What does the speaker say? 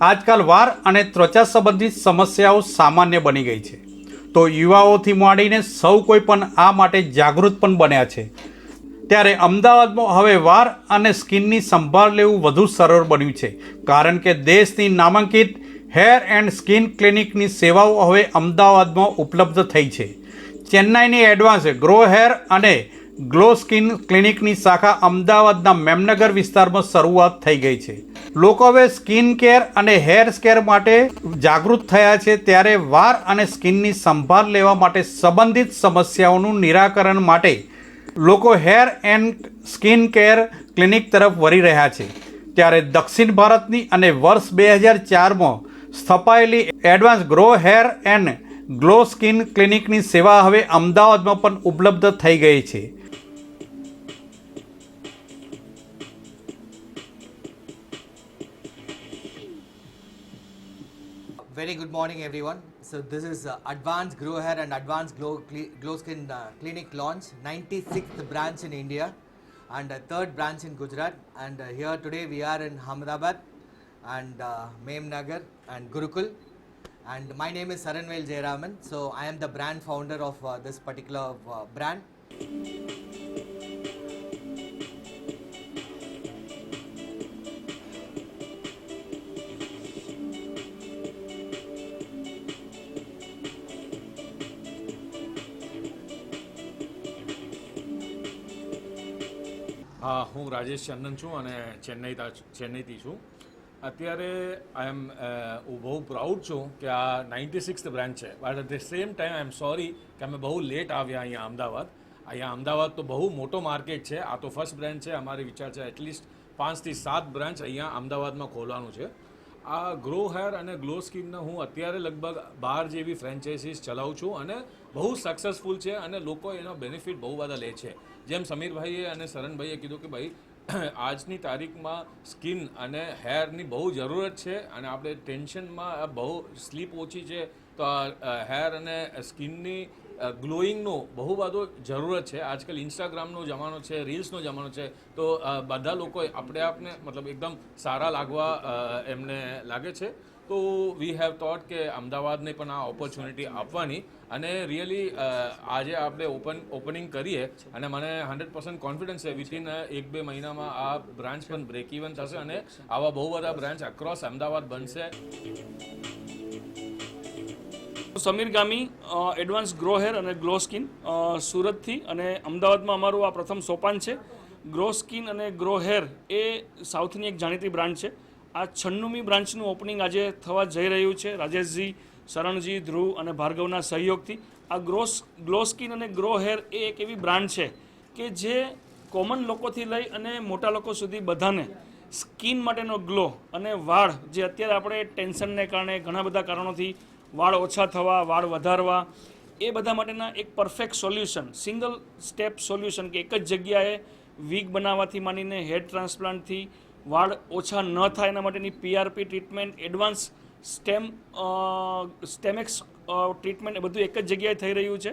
આજકાલ વાર અને ત્વચા સંબંધિત સમસ્યાઓ સામાન્ય બની ગઈ છે. તો યુવાઓથી માંડીને સૌ કોઈ પણ આ માટે જાગૃત પણ બન્યા છે. ત્યારે અમદાવાદમાં હવે વાર અને સ્કિનની સંભાળ લેવું વધુ સરળ બન્યું છે. કારણ કે દેશની નામાંકિત હેર એન્ડ સ્કિન ક્લિનિકની સેવાઓ હવે અમદાવાદમાં ઉપલબ્ધ થઈ છે. ચેન્નાઈની એડવાન્સ ગ્રો હેર અને ગ્લો સ્કિન ક્લિનિકની શાખા અમદાવાદના મેમનગર વિસ્તારમાં શરૂઆત થઈ ગઈ છે. લોકો હવે સ્કિન કેર અને હેર કેર માટે જાગૃત થયા છે ત્યારે વાર અને સ્કિનની સંભાળ લેવા માટે સંબંધિત સમસ્યાઓનું નિરાકરણ માટે લોકો hair and skin care clinic તરફ વળી રહ્યા છે. ત્યારે દક્ષિણ ભારતની અને વર્ષ બે હજાર ચારમાં સ્થપાયેલી advance grow hair and glow skin ક્લિનિકની સેવા હવે અમદાવાદમાં પણ ઉપલબ્ધ થઈ ગઈ છે. Very good morning, everyone. So this is uh, Advanced Grow Hair and Advanced Glow, Glow Skin uh, Clinic launch, 96th branch in India and uh, third branch in Gujarat. And uh, here today we are in Ahmedabad and uh, Memnagar and Gurukul. And my name is Saranvel Jayaraman. So I am the brand founder of uh, this particular uh, brand. હા, હું રાજેશ ચંદન છું અને ચેન્નઈ ચેન્નઈથી છું. અત્યારે આઈ એમ હું બહુ proud છું કે આ નાઇન્ટી સિક્સ બ્રાન્ચ છે. But at the same time I am sorry કે અમે બહુ લેટ આવ્યા અહીંયા અમદાવાદ. અહીંયા અમદાવાદ તો બહુ મોટો માર્કેટ છે. આ તો ફર્સ્ટ બ્રાન્ચ છે. અમારી વિચાર છે એટલીસ્ટ પાંચથી સાત બ્રાન્ચ અહીંયા અમદાવાદમાં ખોલવાનું છે. આ ગ્રો હેર અને ગ્લો સ્કિનને હું અત્યારે લગભગ બાર જેવી ફ્રેન્ચાઇઝીસ ચલાવું છું અને બહુ સક્સેસફુલ છે અને લોકો એનો બેનિફિટ બહુ બધા લે છે. જેમ સમીરભાઈએ અને સરણભાઈએ કીધું કે ભાઈ આજની તારીખમાં સ્કિન અને હેરની બહુ જરૂરત છે અને આપણે ટેન્શનમાં બહુ સ્લીપ ઓછી છે, તો હેર અને સ્કિનની ગ્લોઈંગનો બહુ બધો જરૂરત છે. આજકાલ ઇન્સ્ટાગ્રામનો જમાનો છે, રીલ્સનો જમાનો છે, તો બધા લોકો આપણે આપને, મતલબ, એકદમ સારા લાગવા એમને લાગે છે. તો વી હેવ થોટ કે અમદાવાદને પણ આ ઓપોર્ચ્યુનિટી આપવાની અને રિયલી આજે આપણે ઓપન ઓપનિંગ કરીએ અને મને હંડ્રેડ પર્સન્ટ કોન્ફિડન્સ છે વિથિન એક બે મહિનામાં આ બ્રાન્ચ પણ બ્રેક ઇવન થશે અને આવા બહુ બધા બ્રાન્ચ અક્રોસ અમદાવાદ બનશે. Sameer Gami advance grow hair અને ગ્લો સ્કિન સુરતથી અને અમદાવાદમાં અમારું આ પ્રથમ સોપાન છે. ગ્રો સ્કિન અને ગ્રો હેર એ સાઉથની એક જાણીતી બ્રાન્ડ છે. આ છન્નુમી બ્રાન્ચનું ઓપનિંગ આજે થવા જઈ રહ્યું છે. રાજેશજી, શરણજી, ધ્રુવ અને ભાર્ગવના સહયોગથી. આ ગ્રોસ ગ્લો સ્કિન અને ગ્રો હેર એ એક એવી બ્રાન્ડ છે કે જે કોમન લોકોથી લઈ અને મોટા લોકો સુધી બધાને સ્કિન માટેનો ગ્લો અને વાળ, જે અત્યારે આપણે ટેન્શનને કારણે ઘણા બધા કારણોથી વાળ ઓછા થવા, વાળ વધારવા, એ બધા માટેના એક perfect solution, single step solution કે એક જ જગ્યાએ વીગ બનાવવાથી માંડીને હેડ ટ્રાન્સપ્લાન્ટથી વાળ ઓછા ન થાય એના માટેની PRP treatment advance stem સ્ટેમેક્સ treatment એ બધું એક જ જગ્યાએ થઈ રહ્યું છે.